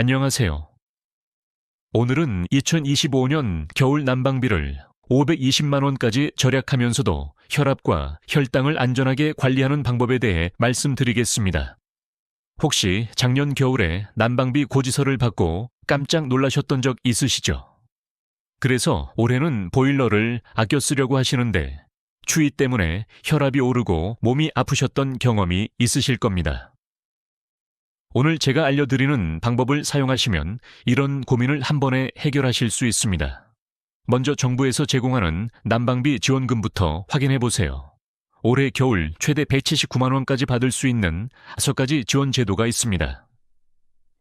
안녕하세요. 오늘은 2025년 겨울 난방비를 520만 원까지 절약하면서도 혈압과 혈당을 안전하게 관리하는 방법에 대해 말씀드리겠습니다. 혹시 작년 겨울에 난방비 고지서를 받고 깜짝 놀라셨던 적 있으시죠? 그래서 올해는 보일러를 아껴 쓰려고 하시는데 추위 때문에 혈압이 오르고 몸이 아프셨던 경험이 있으실 겁니다. 오늘 제가 알려드리는 방법을 사용하시면 이런 고민을 한 번에 해결하실 수 있습니다. 먼저 정부에서 제공하는 난방비 지원금부터 확인해 보세요. 올해 겨울 최대 179만 원까지 받을 수 있는 다섯 가지 지원 제도가 있습니다.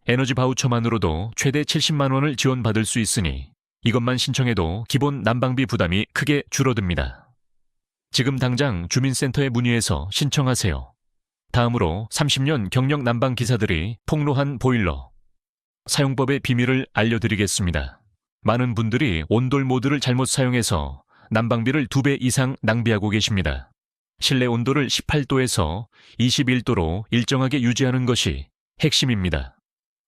에너지 바우처만으로도 최대 70만 원을 지원받을 수 있으니 이것만 신청해도 기본 난방비 부담이 크게 줄어듭니다. 지금 당장 주민센터에 문의해서 신청하세요. 다음으로 30년 경력 난방 기사들이 폭로한 보일러. 사용법의 비밀을 알려드리겠습니다. 많은 분들이 온돌 모드를 잘못 사용해서 난방비를 두배 이상 낭비하고 계십니다. 실내 온도를 18도에서 21도로 일정하게 유지하는 것이 핵심입니다.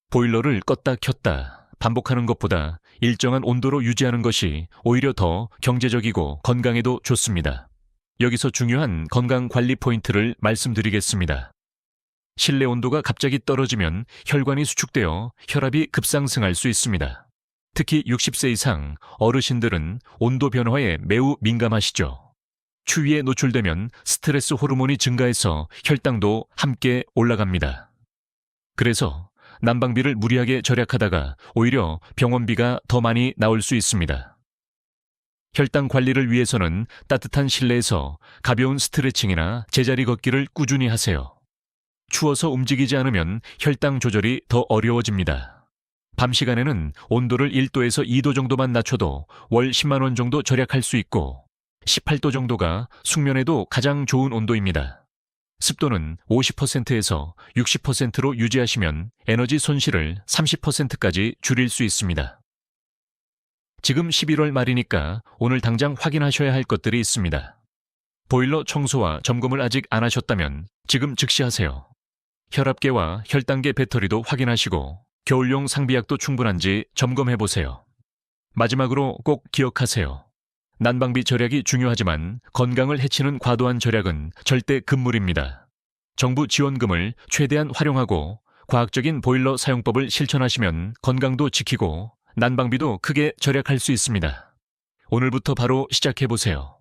보일러를 껐다 켰다 반복하는 것보다 일정한 온도로 유지하는 것이 오히려 더 경제적이고 건강에도 좋습니다. 여기서 중요한 건강 관리 포인트를 말씀드리겠습니다. 실내 온도가 갑자기 떨어지면 혈관이 수축되어 혈압이 급상승할 수 있습니다. 특히 60세 이상 어르신들은 온도 변화에 매우 민감하시죠. 추위에 노출되면 스트레스 호르몬이 증가해서 혈당도 함께 올라갑니다. 그래서 난방비를 무리하게 절약하다가 오히려 병원비가 더 많이 나올 수 있습니다. 혈당 관리를 위해서는 따뜻한 실내에서 가벼운 스트레칭이나 제자리 걷기를 꾸준히 하세요. 추워서 움직이지 않으면 혈당 조절이 더 어려워집니다. 밤 시간에는 온도를 1도에서 2도 정도만 낮춰도 월 10만 원 정도 절약할 수 있고 18도 정도가 숙면에도 가장 좋은 온도입니다. 습도는 50%에서 60%로 유지하시면 에너지 손실을 30%까지 줄일 수 있습니다. 지금 11월 말이니까 오늘 당장 확인하셔야 할 것들이 있습니다. 보일러 청소와 점검을 아직 안 하셨다면 지금 즉시 하세요. 혈압계와 혈당계 배터리도 확인하시고 겨울용 상비약도 충분한지 점검해 보세요. 마지막으로 꼭 기억하세요. 난방비 절약이 중요하지만 건강을 해치는 과도한 절약은 절대 금물입니다. 정부 지원금을 최대한 활용하고 과학적인 보일러 사용법을 실천하시면 건강도 지키고 난방비도 크게 절약할 수 있습니다. 오늘부터 바로 시작해 보세요.